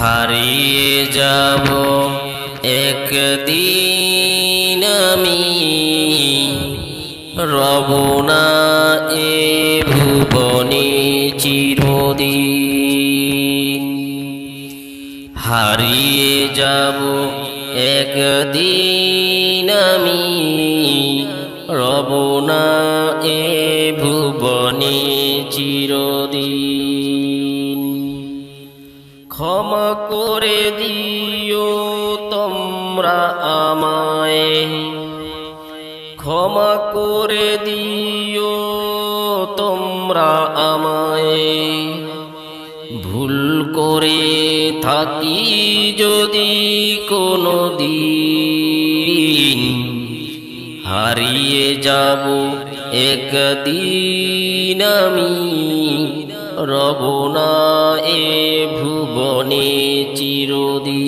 হারিয়ে যাব একদিন আমি রব না এ ভুবনে হারিয়ে যাব একদিন আমি। রব না এ ভুবনে চিরদিন। ক্ষমা করে দিও তোমরা আমায়। ক্ষমা করে দিও তোমরা আমায়। ভুল করে থাকি যদি কোনো দিন হারিয়ে যাব একদিন আমি। রব না এ ভুবনে চিরদিন,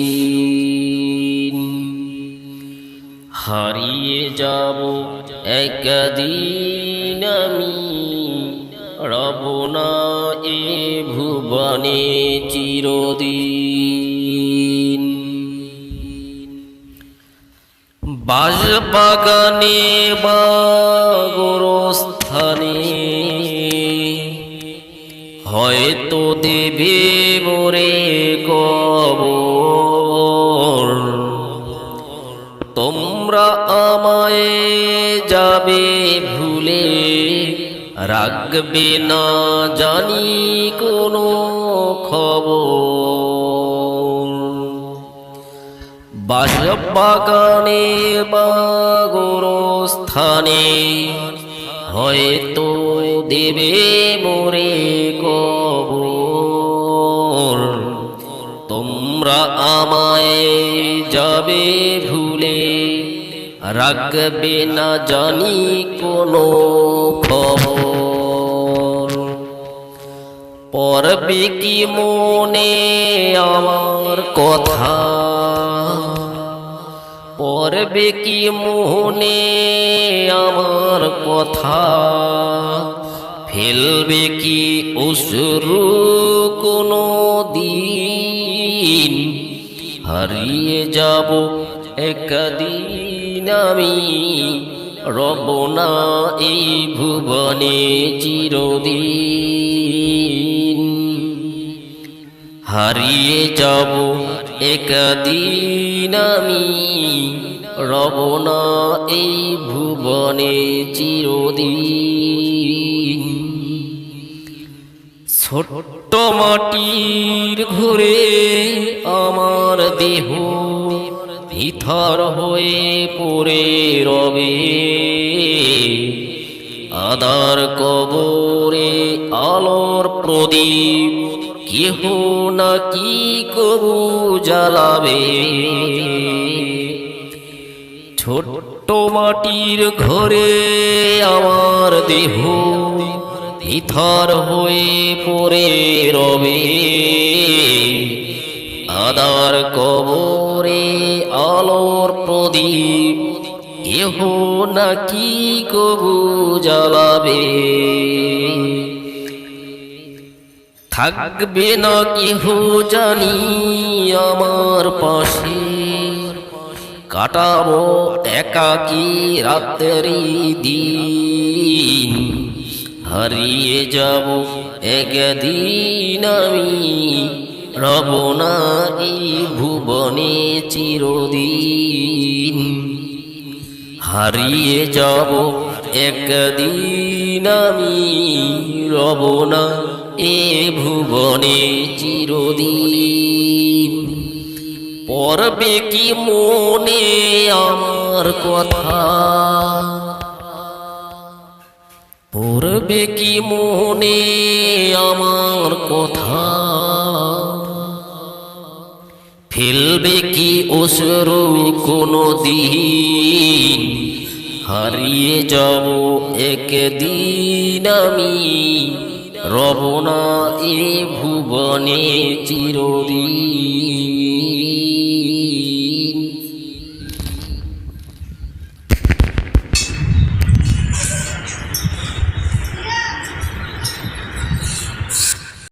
হারিয়ে যাব একদিন আমি। রব না এ ভুবনে চিরদিন। বাগানে বা গোরস্থানে হয়তো দেবে মোরে কবর। তোমরা আমায় যাবে ভুলে রাখবে না জানি কোনো খবর। বাস বাগানে বা গোরস্থানে হয়তো দেবে মোরে কবর। তোমরা আমায় যাবে ভুলে রাখবে না জানি কোনো খবর। পরবে কি মনে আমার কথা? পরবে কি মোহনে আমার কথা? ফেলবে কি অসুরু কোনো দিন? হারিয়ে যাব একদিন। আমি রব না এই ভুবনে চিরদিন। হারিয়ে যাব একদিন আমি রব না এই ভুবনে চিরদিন। ছোট্ট মাটির ঘুরে আমার দেহ ভিতর হয়ে পড়ে রবে। আদার কবরে আলোর প্রদীপ, কেহ না কি কবু জ্বালাবে। ছোট্ট মাটির ঘরে আমার দেহ ইথর হয়ে পড়ে রবে। আদার কবরে আলোর প্রদীপ কেহ না কি কবু জ্বালাবে? থাকবে না কেহ জানি আমার পাশে। কাটাবো একাকি রাত্রি দিন। হারিয়ে যাব একদিন আমি রব না এই ভুবনে চিরদিন। হারিয়ে যাব একদিন আমি রব না এ ভুবনে চিরদিন। পরবে কি মনে আমার কথা? পড়বে কি মনে আমার কথা? ফেলবে কি অসরু কোনো দিন হারিয়ে যাব একদিন আমি। রবনা এ ভুবনে চিরদিন।